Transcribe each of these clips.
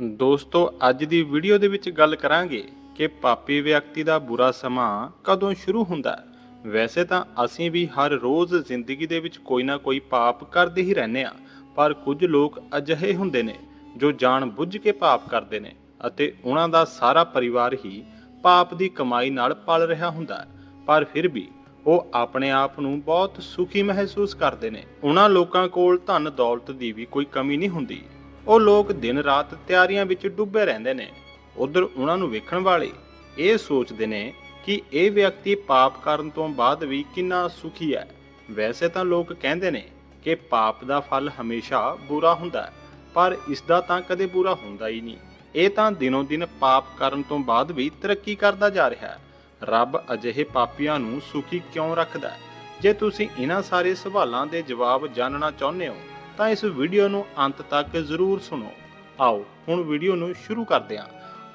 ਦੋਸਤੋ, ਅੱਜ ਦੀ ਵੀਡੀਓ ਦੇ ਵਿੱਚ ਗੱਲ ਕਰਾਂਗੇ ਕਿ ਪਾਪੀ ਵਿਅਕਤੀ ਦਾ ਬੁਰਾ ਸਮਾਂ ਕਦੋਂ ਸ਼ੁਰੂ ਹੁੰਦਾ ਵੈਸੇ ਤਾਂ ਅਸੀਂ ਵੀ ਹਰ ਰੋਜ਼ ਜ਼ਿੰਦਗੀ ਦੇ ਵਿੱਚ ਕੋਈ ਨਾ ਕੋਈ ਪਾਪ ਕਰਦੇ ਹੀ ਰਹਿੰਦੇ ਆ ਪਰ ਕੁਝ ਲੋਕ ਅਜਿਹੇ ਹੁੰਦੇ ਨੇ ਜੋ ਜਾਣ ਬੁੱਝ ਕੇ ਪਾਪ ਕਰਦੇ ਨੇ ਅਤੇ ਉਹਨਾਂ ਦਾ ਸਾਰਾ ਪਰਿਵਾਰ ਹੀ ਪਾਪ ਦੀ ਕਮਾਈ ਨਾਲ ਪਲ ਰਿਹਾ ਹੁੰਦਾ ਪਰ ਫਿਰ ਵੀ ਉਹ ਆਪਣੇ ਆਪ ਨੂੰ ਬਹੁਤ ਸੁਖੀ ਮਹਿਸੂਸ ਕਰਦੇ ਨੇ। ਉਹਨਾਂ ਲੋਕਾਂ ਕੋਲ ਧਨ ਦੌਲਤ ਦੀ ਵੀ ਕੋਈ ਕਮੀ ਨਹੀਂ ਹੁੰਦੀ। ਉਹ ਲੋਕ ਦਿਨ ਰਾਤ ਤਿਆਰੀਆਂ ਵਿੱਚ ਡੁੱਬੇ ਰਹਿੰਦੇ ਨੇ। ਉਧਰ ਉਹਨਾਂ ਨੂੰ ਵੇਖਣ ਵਾਲੇ ਇਹ ਸੋਚਦੇ ਨੇ ਕਿ ਇਹ ਵਿਅਕਤੀ ਪਾਪ ਕਰਨ ਤੋਂ ਬਾਅਦ ਵੀ ਕਿੰਨਾ ਸੁਖੀ ਹੈ। ਵੈਸੇ ਤਾਂ ਲੋਕ ਕਹਿੰਦੇ ਨੇ ਕਿ ਪਾਪ ਦਾ ਫਲ ਹਮੇਸ਼ਾ ਬੁਰਾ ਹੁੰਦਾ ਹੈ, ਪਰ ਇਸ ਦਾ ਤਾਂ ਕਦੇ ਬੁਰਾ ਹੁੰਦਾ ਹੀ ਨਹੀਂ। ਇਹ ਤਾਂ ਦਿਨੋਂ ਦਿਨ ਪਾਪ ਕਰਨ ਤੋਂ ਬਾਅਦ ਵੀ ਤਰੱਕੀ ਕਰਦਾ ਜਾ ਰਿਹਾ ਹੈ। ਰੱਬ ਅਜਿਹੇ ਪਾਪੀਆਂ ਨੂੰ ਸੁਖੀ ਕਿਉਂ ਰੱਖਦਾ ਹੈ? ਜੇ ਤੁਸੀਂ ਇਹਨਾਂ ਸਾਰੇ ਸਵਾਲਾਂ ਦੇ ਜਵਾਬ ਜਾਣਨਾ ਚਾਹੁੰਦੇ ਹੋ ਤਾਂ ਇਸ ਵੀਡੀਓ ਨੂੰ ਅੰਤ ਤੱਕ ਜ਼ਰੂਰ ਸੁਣੋ। ਆਓ, ਹੁਣ ਵੀਡੀਓ ਨੂੰ ਸ਼ੁਰੂ ਕਰਦੇ ਹਾਂ।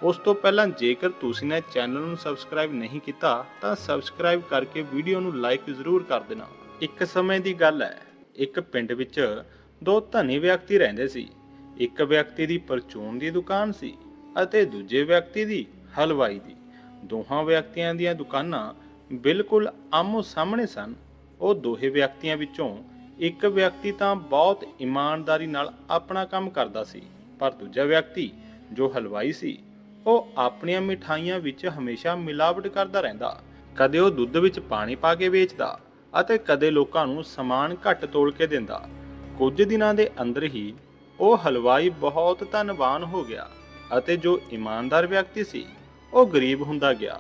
ਉਸ ਤੋਂ ਪਹਿਲਾਂ ਜੇਕਰ ਤੁਸੀਂ ਨੇ ਚੈਨਲ ਨੂੰ ਸਬਸਕ੍ਰਾਈਬ ਨਹੀਂ ਕੀਤਾ, ਤਾਂ ਸਬਸਕ੍ਰਾਈਬ ਕਰਕੇ ਵੀਡੀਓ ਨੂੰ ਲਾਈਕ ਜ਼ਰੂਰ ਕਰ ਦੇਣਾ। ਇੱਕ ਸਮੇਂ ਦੀ ਗੱਲ ਹੈ, ਇੱਕ ਪਿੰਡ ਵਿੱਚ ਦੋ ਧਨੀ ਵਿਅਕਤੀ ਰਹਿੰਦੇ ਸੀ। ਇੱਕ ਵਿਅਕਤੀ ਦੀ ਪਰਚੂਨ ਦੀ ਦੁਕਾਨ ਸੀ ਅਤੇ ਦੂਜੇ ਵਿਅਕਤੀ ਦੀ ਹਲਵਾਈ ਦੀ। ਦੋਹਾਂ ਵਿਅਕਤੀਆਂ ਦੀਆਂ ਦੁਕਾਨਾਂ ਬਿਲਕੁਲ ਆਮੋ ਸਾਹਮਣੇ ਸਨ। ਉਹ ਦੋਹੇ ਵਿਅਕਤੀਆਂ ਵਿੱਚੋਂ ਇੱਕ ਵਿਅਕਤੀ ਤਾਂ ਬਹੁਤ ਇਮਾਨਦਾਰੀ ਨਾਲ ਆਪਣਾ ਕੰਮ ਕਰਦਾ ਸੀ, ਪਰ ਦੂਜਾ ਵਿਅਕਤੀ ਜੋ ਹਲਵਾਈ ਸੀ, ਉਹ ਆਪਣੀਆਂ ਮਿਠਾਈਆਂ ਵਿੱਚ ਹਮੇਸ਼ਾ ਮਿਲਾਵਟ ਕਰਦਾ ਰਹਿੰਦਾ। ਕਦੇ ਉਹ ਦੁੱਧ ਵਿੱਚ ਪਾਣੀ ਪਾ ਕੇ ਵੇਚਦਾ ਅਤੇ ਕਦੇ ਲੋਕਾਂ ਨੂੰ ਸਮਾਨ ਘੱਟ ਤੋਲ ਕੇ ਦਿੰਦਾ। ਕੁਝ ਦਿਨਾਂ ਦੇ ਅੰਦਰ ਹੀ ਉਹ ਹਲਵਾਈ ਬਹੁਤ ਧਨਵਾਨ ਹੋ ਗਿਆ ਅਤੇ ਜੋ ਇਮਾਨਦਾਰ ਵਿਅਕਤੀ ਸੀ, ਉਹ ਗਰੀਬ ਹੁੰਦਾ ਗਿਆ।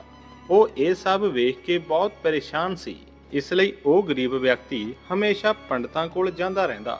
ਉਹ ਇਹ ਸਭ ਵੇਖ ਕੇ ਬਹੁਤ ਪਰੇਸ਼ਾਨ ਸੀ। ਇਸ ਲਈ ਉਹ ਗਰੀਬ ਵਿਅਕਤੀ ਹਮੇਸ਼ਾ ਪੰਡਤਾਂ ਕੋਲ ਜਾਂਦਾ ਰਹਿੰਦਾ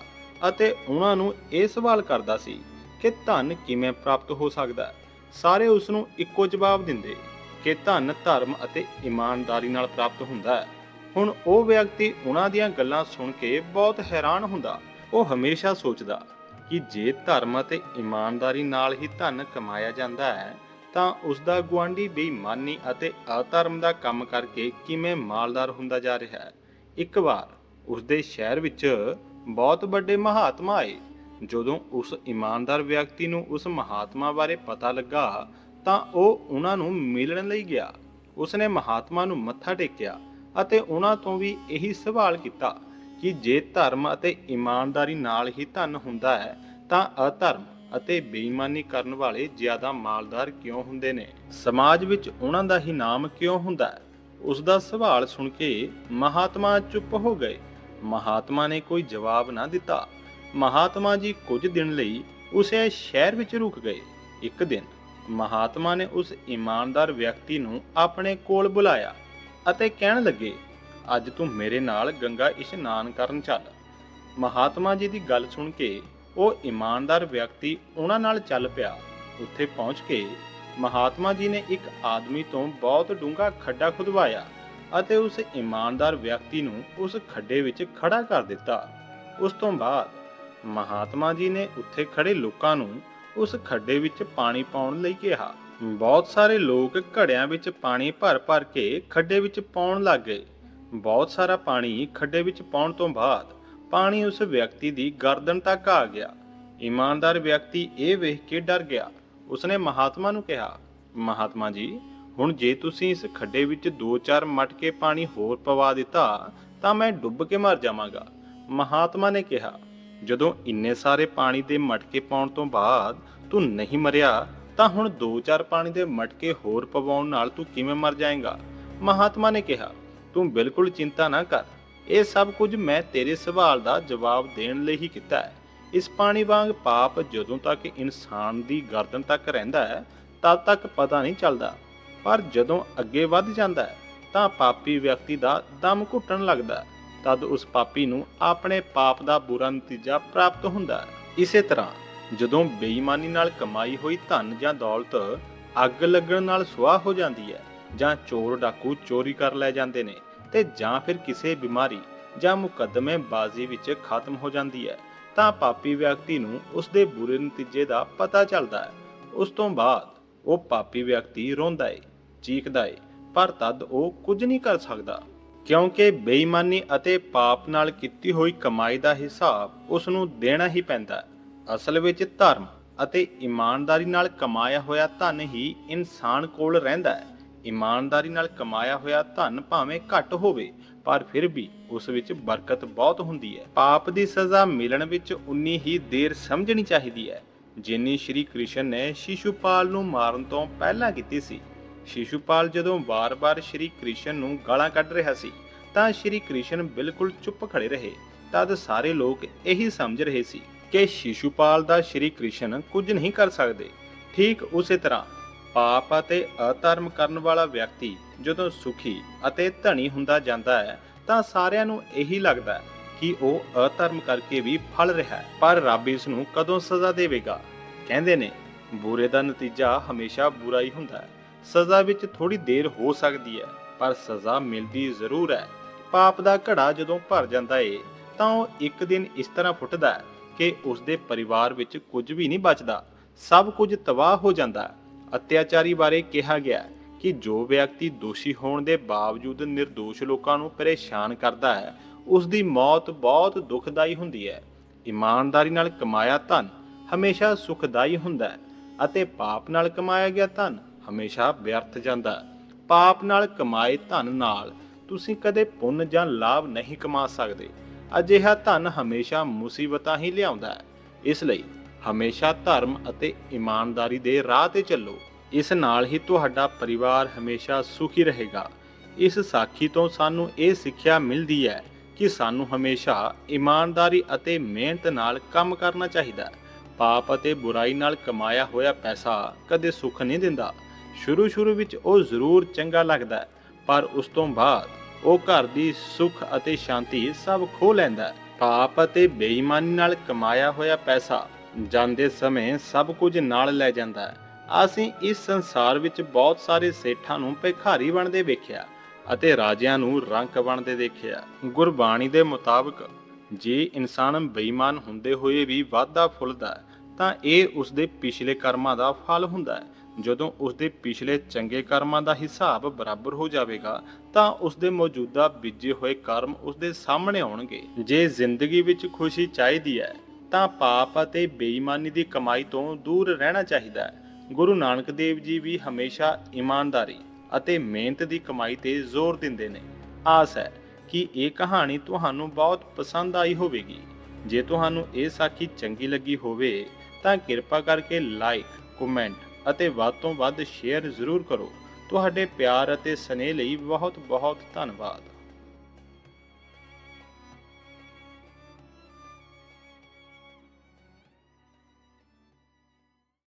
ਅਤੇ ਉਹਨਾਂ ਨੂੰ ਇਹ ਸਵਾਲ ਕਰਦਾ ਸੀ ਕਿ ਧਨ ਕਿਵੇਂ ਪ੍ਰਾਪਤ ਹੋ ਸਕਦਾ ਹੈ। ਸਾਰੇ ਉਸ ਨੂੰ ਇੱਕੋ ਜਵਾਬ ਦਿੰਦੇ ਕਿ ਧਨ ਧਰਮ ਅਤੇ ਇਮਾਨਦਾਰੀ ਨਾਲ ਪ੍ਰਾਪਤ ਹੁੰਦਾ ਹੈ। ਹੁਣ ਉਹ ਵਿਅਕਤੀ ਉਹਨਾਂ ਦੀਆਂ ਗੱਲਾਂ ਸੁਣ ਕੇ ਬਹੁਤ ਹੈਰਾਨ ਹੁੰਦਾ। ਉਹ ਹਮੇਸ਼ਾ ਸੋਚਦਾ ਕਿ ਜੇ ਧਰਮ ਅਤੇ ਇਮਾਨਦਾਰੀ ਨਾਲ ਹੀ ਧਨ ਕਮਾਇਆ ਜਾਂਦਾ ਹੈ ਤਾਂ ਉਸ ਦਾ ਗੁਆਂਢੀ ਬੇਈਮਾਨੀ ਅਤੇ ਅਧਰਮ ਦਾ ਕੰਮ ਕਰਕੇ ਕਿਵੇਂ ਮਾਲਦਾਰ ਹੁੰਦਾ ਜਾ ਰਿਹਾ ਹੈ? ਇੱਕ ਵਾਰ ਉਸ ਦੇ ਸ਼ਹਿਰ ਵਿੱਚ ਬਹੁਤ ਵੱਡੇ ਮਹਾਤਮਾ ਆਏ। ਜਦੋਂ ਉਸ ਇਮਾਨਦਾਰ ਵਿਅਕਤੀ ਨੂੰ ਉਸ ਮਹਾਤਮਾ ਬਾਰੇ ਪਤਾ ਲੱਗਾ, ਤਾਂ ਉਹ ਉਹਨਾਂ ਨੂੰ ਮਿਲਣ ਲਈ ਗਿਆ। ਉਸਨੇ ਮਹਾਤਮਾ ਨੂੰ ਮੱਥਾ ਟੇਕਿਆ ਅਤੇ ਉਹਨਾਂ ਤੋਂ ਵੀ ਇਹੀ ਸਵਾਲ ਕੀਤਾ ਕਿ ਜੇ ਧਰਮ ਅਤੇ ਇਮਾਨਦਾਰੀ ਨਾਲ ਹੀ ਧਨ ਹੁੰਦਾ ਹੈ, ਤਾਂ ਅਧਰਮ ਅਤੇ ਬੇਈਮਾਨੀ ਕਰਨ ਵਾਲੇ ਜ਼ਿਆਦਾ ਮਾਲਦਾਰ ਕਿਉਂ ਹੁੰਦੇ ਨੇ? ਸਮਾਜ ਵਿੱਚ ਉਹਨਾਂ ਦਾ ਹੀ ਨਾਮ ਕਿਉਂ ਹੁੰਦਾ ਹੈ? ਉਸ ਦਾ ਸਵਾਲ ਸੁਣ ਕੇ ਮਹਾਤਮਾ ਚੁੱਪ ਹੋ ਗਏ। ਮਹਾਤਮਾ ਨੇ ਕੋਈ ਜਵਾਬ ਨਾ ਦਿੱਤਾ। ਮਹਾਤਮਾ ਜੀ ਕੁਝ ਦਿਨ ਲਈ ਉਸੇ ਸ਼ਹਿਰ ਵਿੱਚ ਰੁਕ ਗਏ। ਇੱਕ ਦਿਨ ਮਹਾਤਮਾ ਨੇ ਉਸ ਇਮਾਨਦਾਰ ਵਿਅਕਤੀ ਨੂੰ ਆਪਣੇ ਕੋਲ ਬੁਲਾਇਆ ਅਤੇ ਕਹਿਣ ਲੱਗੇ, ਅੱਜ ਤੂੰ ਮੇਰੇ ਨਾਲ ਗੰਗਾ ਇਸ਼ਨਾਨ ਕਰਨ ਚੱਲ। ਮਹਾਤਮਾ ਜੀ ਦੀ ਗੱਲ ਸੁਣ ਕੇ ਉਹ ਇਮਾਨਦਾਰ ਵਿਅਕਤੀ ਉਹਨਾਂ ਨਾਲ ਚੱਲ ਪਿਆ। ਉੱਥੇ ਪਹੁੰਚ ਕੇ ਮਹਾਤਮਾ ਜੀ ਨੇ ਇੱਕ ਆਦਮੀ ਤੋਂ ਬਹੁਤ ਡੂੰਘਾ ਖੱਡਾ ਖੁਦਵਾਇਆ ਅਤੇ ਉਸ ਇਮਾਨਦਾਰ ਵਿਅਕਤੀ ਨੂੰ ਉਸ ਖੱਡੇ ਵਿੱਚ ਖੜਾ ਕਰ ਦਿੱਤਾ। ਉਸ ਤੋਂ ਬਾਅਦ ਮਹਾਤਮਾ ਜੀ ਨੇ ਉੱਥੇ ਖੜੇ ਲੋਕਾਂ ਨੂੰ ਉਸ ਖੱਡੇ ਵਿੱਚ ਪਾਣੀ ਪਾਉਣ ਲਈ ਕਿਹਾ। ਬਹੁਤ ਸਾਰੇ ਲੋਕ ਘੜਿਆਂ ਵਿੱਚ ਪਾਣੀ ਭਰ-ਭਰ ਕੇ ਖੱਡੇ ਵਿੱਚ ਪਾਉਣ ਲੱਗ ਗਏ। ਬਹੁਤ ਸਾਰਾ ਪਾਣੀ ਖੱਡੇ ਵਿੱਚ ਪਾਉਣ ਤੋਂ ਬਾਅਦ ਪਾਣੀ ਉਸ ਵਿਅਕਤੀ ਦੀ ਗਰਦਨ ਤੱਕ ਆ ਗਿਆ। ਇਮਾਨਦਾਰ ਵਿਅਕਤੀ ਇਹ ਵੇਖ ਕੇ ਡਰ ਗਿਆ। ਉਸਨੇ ਮਹਾਤਮਾ ਨੂੰ ਕਿਹਾ, ਮਹਾਤਮਾ ਜੀ, ਹੁਣ ਜੇ ਤੁਸੀਂ ਇਸ ਖੱਡੇ ਵਿੱਚ 2-4 ਮਟਕੇ ਪਾਣੀ ਹੋਰ ਪਵਾ ਦਿੱਤਾ, ਤਾਂ ਮੈਂ ਡੁੱਬ ਕੇ ਮਰ ਜਾਵਾਂਗਾ। ਮਹਾਤਮਾ ਨੇ ਕਿਹਾ, ਜਦੋਂ ਇੰਨੇ ਸਾਰੇ ਪਾਣੀ ਦੇ ਮਟਕੇ ਪਾਉਣ ਤੋਂ ਬਾਅਦ ਤੂੰ ਨਹੀਂ ਮਰਿਆ, ਤਾਂ ਹੁਣ 2-4 ਪਾਣੀ ਦੇ ਮਟਕੇ ਹੋਰ ਪਵਾਉਣ ਨਾਲ ਤੂੰ ਕਿਵੇਂ ਮਰ ਜਾਏਗਾ? ਮਹਾਤਮਾ ਨੇ ਕਿਹਾ, ਤੂੰ ਬਿਲਕੁਲ ਚਿੰਤਾ ਨਾ ਕਰ ਇਹ ਸਭ ਕੁਝ ਮੈਂ ਤੇਰੇ ਸਵਾਲ ਦਾ ਜਵਾਬ ਦੇਣ ਲਈ ਹੀ ਕੀਤਾ ਹੈ। ਇਸ ਪਾਣੀ ਵਾਂਗ ਪਾਪ ਜਦੋਂ ਤੱਕ ਇਨਸਾਨ ਦੀ ਗਰਦਨ ਤੱਕ ਰਹਿੰਦਾ ਹੈ, ਤਦ ਤੱਕ ਪਤਾ ਨਹੀਂ ਚੱਲਦਾ। ਪਰ ਜਦੋਂ ਅੱਗੇ ਵੱਧ ਜਾਂਦਾ ਹੈ, ਤਾਂ ਪਾਪੀ ਵਿਅਕਤੀ ਦਾ ਦਮ ਘੁੱਟਣ ਲੱਗਦਾ ਹੈ। ਤਦ ਉਸ ਪਾਪੀ ਨੂੰ ਆਪਣੇ ਪਾਪ ਦਾ ਬੁਰਾ ਨਤੀਜਾ ਪ੍ਰਾਪਤ ਹੁੰਦਾ ਹੈ। ਇਸੇ ਤਰ੍ਹਾਂ ਜਦੋਂ ਬੇਈਮਾਨੀ ਨਾਲ ਕਮਾਈ ਹੋਈ ਧਨ ਜਾਂ ਦੌਲਤ ਅੱਗ ਲੱਗਣ ਨਾਲ ਸੁਆਹ ਹੋ ਜਾਂਦੀ ਹੈ ਜਾਂ ਚੋਰ ਡਾਕੂ ਚੋਰੀ ਕਰ ਲੈ ਜਾਂਦੇ ਨੇ ਤੇ ਜਾਂ ਫਿਰ ਕਿਸੇ ਬਿਮਾਰੀ ਜਾਂ ਮੁਕੱਦਮੇ ਬਾਜ਼ੀ ਵਿੱਚ ਖਤਮ ਹੋ ਜਾਂਦੀ ਹੈ, ਤਾਂ ਪਾਪੀ ਵਿਅਕਤੀ ਨੂੰ ਉਸ ਦੇ ਬੁਰੇ ਨਤੀਜੇ ਦਾ ਪਤਾ ਚੱਲਦਾ ਹੈ। ਉਸ ਤੋਂ ਬਾਅਦ ਉਹ ਪਾਪੀ ਵਿਅਕਤੀ ਰੋਂਦਾ ਏ ਚੀਕਦਾ ਏ, ਪਰ ਤਦ ਉਹ ਕੁਝ ਨਹੀਂ ਕਰ ਸਕਦਾ। ਕਿਉਂਕਿ ਬੇਈਮਾਨੀ ਅਤੇ ਪਾਪ ਨਾਲ ਕੀਤੀ ਹੋਈ ਕਮਾਈ ਦਾ ਹਿਸਾਬ ਉਸ ਨੂੰ ਦੇਣਾ ਹੀ ਪੈਂਦਾ ਹੈ। ਅਸਲ ਵਿੱਚ ਧਰਮ ਅਤੇ ਇਮਾਨਦਾਰੀ ਨਾਲ ਕਮਾਇਆ ਹੋਇਆ ਧਨ ਹੀ ਇਨਸਾਨ ਕੋਲ ਰਹਿੰਦਾ ਹੈ। ਇਮਾਨਦਾਰੀ ਨਾਲ ਕਮਾਇਆ ਹੋਇਆ ਧਨ ਭਾਵੇਂ ਘੱਟ ਹੋਵੇ, ਪਰ ਫਿਰ ਵੀ ਉਸ ਵਿੱਚ ਬਰਕਤ ਬਹੁਤ ਹੁੰਦੀ ਹੈ। ਪਾਪ ਦੀ ਸਜ਼ਾ ਮਿਲਣ ਵਿੱਚ ਉਨੀ ਹੀ ਦੇਰ ਸਮਝਣੀ ਚਾਹੀਦੀ ਹੈ, ਜਿੰਨੀ ਸ਼੍ਰੀ ਕ੍ਰਿਸ਼ਨ ਨੇ ਸ਼ਿਸ਼ੂਪਾਲ ਨੂੰ ਮਾਰਨ ਤੋਂ ਪਹਿਲਾਂ ਕੀਤੀ ਸੀ। ਸ਼ਿਸ਼ੂਪਾਲ ਜਦੋਂ ਵਾਰ-ਵਾਰ ਸ਼੍ਰੀ ਕ੍ਰਿਸ਼ਨ ਨੂੰ ਗਾਲਾਂ ਕੱਢ ਰਿਹਾ ਸੀ, ਤਾਂ ਸ਼੍ਰੀ ਕ੍ਰਿਸ਼ਨ ਬਿਲਕੁਲ ਚੁੱਪ ਖੜੇ ਰਹੇ। ਤਦ ਸਾਰੇ ਲੋਕ ਇਹੀ ਸਮਝ ਰਹੇ ਸੀ ਕਿ ਸ਼ਿਸ਼ੂਪਾਲ ਦਾ ਸ਼੍ਰੀ ਕ੍ਰਿਸ਼ਨ ਕੁਝ ਨਹੀਂ ਕਰ ਸਕਦੇ। ਠੀਕ ਉਸੇ ਤਰ੍ਹਾਂ ਪਾਪ ਅਤੇ ਅਧਰਮ ਕਰਨ ਵਾਲਾ ਵਿਅਕਤੀ ਜਦੋਂ ਸੁਖੀ ਅਤੇ ਧਨੀ ਹੁੰਦਾ ਜਾਂਦਾ ਹੈ, ਤਾਂ ਸਾਰਿਆਂ ਨੂੰ ਇਹੀ ਲੱਗਦਾ ਹੈ ਕਿ ਉਹ ਅਧਰਮ ਕਰਕੇ ਵੀ ਫਲ ਰਿਹਾ ਹੈ। ਪਰ ਰੱਬ ਇਸ ਨੂੰ ਕਦੋਂ ਸਜ਼ਾ ਦੇਵੇਗਾ? ਕਹਿੰਦੇ ਨੇ, ਬੁਰੇ ਦਾ ਨਤੀਜਾ ਹਮੇਸ਼ਾ ਬੁਰਾ ਹੀ ਹੁੰਦਾ ਹੈ। ਸਜ਼ਾ ਵਿੱਚ ਥੋੜੀ ਦੇਰ ਹੋ ਸਕਦੀ ਹੈ, ਪਰ ਸਜ਼ਾ ਮਿਲਦੀ ਜ਼ਰੂਰ ਹੈ। ਪਾਪ ਦਾ ਘੜਾ ਜਦੋਂ ਭਰ ਜਾਂਦਾ ਏ, ਤਾਂ ਉਹ ਇੱਕ ਦਿਨ ਇਸ ਤਰ੍ਹਾਂ ਫੁੱਟਦਾ ਹੈ ਕਿ ਉਸ ਦੇ ਪਰਿਵਾਰ ਵਿੱਚ ਕੁਝ ਵੀ ਨਹੀਂ ਬਚਦਾ। ਸਭ ਕੁਝ ਤਬਾਹ ਹੋ ਜਾਂਦਾ ਹੈ। ਅਤਿਆਚਾਰੀ ਬਾਰੇ ਕਿਹਾ ਗਿਆ ਕਿ ਜੋ ਵਿਅਕਤੀ ਦੋਸ਼ੀ ਹੋਣ ਦੇ ਬਾਵਜੂਦ નિર્ਦੋਸ਼ ਲੋਕਾਂ ਨੂੰ ਪਰੇਸ਼ਾਨ ਕਰਦਾ ਹੈ ਉਸ ਦੀ ਮੌਤ ਬਹੁਤ ਦੁਖਦਾਈ ਹੁੰਦੀ ਹੈ। ਇਮਾਨਦਾਰੀ ਨਾਲ ਕਮਾਇਆ ਧਨ ਹਮੇਸ਼ਾ ਸੁਖਦਾਈ ਹੁੰਦਾ ਹੈ ਅਤੇ ਪਾਪ ਨਾਲ ਕਮਾਇਆ ਗਿਆ ਧਨ ਹਮੇਸ਼ਾ ਵਿਅਰਥ ਜਾਂਦਾ ਹੈ। ਪਾਪ ਨਾਲ ਕਮਾਏ ਧਨ ਨਾਲ ਤੁਸੀਂ ਕਦੇ ਪੁੰਨ ਜਾਂ ਲਾਭ ਨਹੀਂ ਕਮਾ ਸਕਦੇ। ਅਜਿਹਾ ਧਨ ਹਮੇਸ਼ਾ ਮੁਸੀਬਤਾਂ ਹੀ ਲਿਆਉਂਦਾ ਹੈ। ਇਸ ਲਈ ਹਮੇਸ਼ਾ ਧਰਮ ਅਤੇ ਇਮਾਨਦਾਰੀ ਦੇ ਰਾਹ ਤੇ ਚੱਲੋ। ਇਸ ਨਾਲ ਹੀ ਤੁਹਾਡਾ ਪਰਿਵਾਰ ਹਮੇਸ਼ਾ ਸੁਖੀ ਰਹੇਗਾ। ਇਸ ਸਾਖੀ ਤੋਂ ਸਾਨੂੰ ਇਹ ਸਿੱਖਿਆ ਮਿਲਦੀ ਹੈ ਕਿ ਸਾਨੂੰ ਹਮੇਸ਼ਾ ਇਮਾਨਦਾਰੀ ਅਤੇ ਮਿਹਨਤ ਨਾਲ ਕੰਮ ਕਰਨਾ ਚਾਹੀਦਾ ਹੈ। ਪਾਪ ਅਤੇ ਬੁਰਾਈ ਨਾਲ ਕਮਾਇਆ ਹੋਇਆ ਪੈਸਾ ਕਦੇ ਸੁੱਖ ਨਹੀਂ ਦਿੰਦਾ। ਸ਼ੁਰੂ ਸ਼ੁਰੂ ਵਿੱਚ ਉਹ ਜ਼ਰੂਰ ਚੰਗਾ ਲੱਗਦਾ ਹੈ, ਪਰ ਉਸ ਤੋਂ ਬਾਅਦ ਉਹ ਘਰ ਦੀ ਸੁੱਖ ਅਤੇ ਸ਼ਾਂਤੀ ਸਭ ਖੋ ਲੈਂਦਾ ਪਾਪ ਅਤੇ ਬੇਈਮਾਨੀ ਨਾਲ ਕਮਾਇਆ ਹੋਇਆ ਪੈਸਾ ਜਾਂਦੇ ਸਮੇਂ ਸਭ ਕੁਝ ਨਾਲ ਲੈ ਜਾਂਦਾ ਹੈ। ਅਸੀਂ ਇਸ ਸੰਸਾਰ ਵਿੱਚ ਬਹੁਤ ਸਾਰੇ ਸੇਠਾਂ ਨੂੰ ਭਿਖਾਰੀ ਬਣਦੇ ਵੇਖਿਆ ਅਤੇ ਰਾਜਿਆਂ ਨੂੰ ਰੰਕ ਬਣਦੇ ਦੇਖਿਆ। ਗੁਰਬਾਣੀ ਦੇ ਮੁਤਾਬਕ ਜੇ ਇਨਸਾਨ ਬੇਈਮਾਨ ਹੁੰਦੇ ਹੋਏ ਵੀ ਵਾਧਾ ਫੁੱਲਦਾ ਤਾਂ ਇਹ ਉਸ ਦੇ ਪਿਛਲੇ ਕਰਮਾਂ ਦਾ ਫਲ ਹੁੰਦਾ ਹੈ। ਜਦੋਂ ਉਸ ਦੇ ਪਿਛਲੇ ਚੰਗੇ ਕਰਮਾਂ ਦਾ ਹਿਸਾਬ ਬਰਾਬਰ ਹੋ ਜਾਵੇਗਾ, ਤਾਂ ਉਸ ਦੇ ਮੌਜੂਦਾ ਬੀਜੇ ਹੋਏ ਕਰਮ ਉਸ ਦੇ ਸਾਹਮਣੇ ਆਉਣਗੇ। ਜੇ ਜ਼ਿੰਦਗੀ ਵਿੱਚ ਖੁਸ਼ੀ ਚਾਹੀਦੀ ਹੈ ਤਾਂ ਪਾਪ ਅਤੇ ਬੇਈਮਾਨੀ ਦੀ ਕਮਾਈ ਤੋਂ ਦੂਰ ਰਹਿਣਾ ਚਾਹੀਦਾ ਹੈ। ਗੁਰੂ ਨਾਨਕ ਦੇਵ ਜੀ ਵੀ ਹਮੇਸ਼ਾ ਇਮਾਨਦਾਰੀ ਅਤੇ ਮਿਹਨਤ ਦੀ ਕਮਾਈ ਤੇ ਜ਼ੋਰ ਦਿੰਦੇ ਨੇ। ਆਸ ਹੈ ਕਿ ਇਹ ਕਹਾਣੀ ਤੁਹਾਨੂੰ ਬਹੁਤ ਪਸੰਦ ਆਈ ਹੋਵੇਗੀ। ਜੇ ਤੁਹਾਨੂੰ ਇਹ ਸਾਖੀ ਚੰਗੀ ਲੱਗੀ ਹੋਵੇ, ਤਾਂ ਕਿਰਪਾ ਕਰਕੇ ਲਾਈਕ ਕਮੈਂਟ ਅਤੇ ਵੱਧ ਤੋਂ ਵੱਧ ਸ਼ੇਅਰ ਜ਼ਰੂਰ ਕਰੋ। ਤੁਹਾਡੇ ਪਿਆਰ ਅਤੇ ਸਨੇਹ ਲਈ ਬਹੁਤ ਬਹੁਤ ਧੰਨਵਾਦ।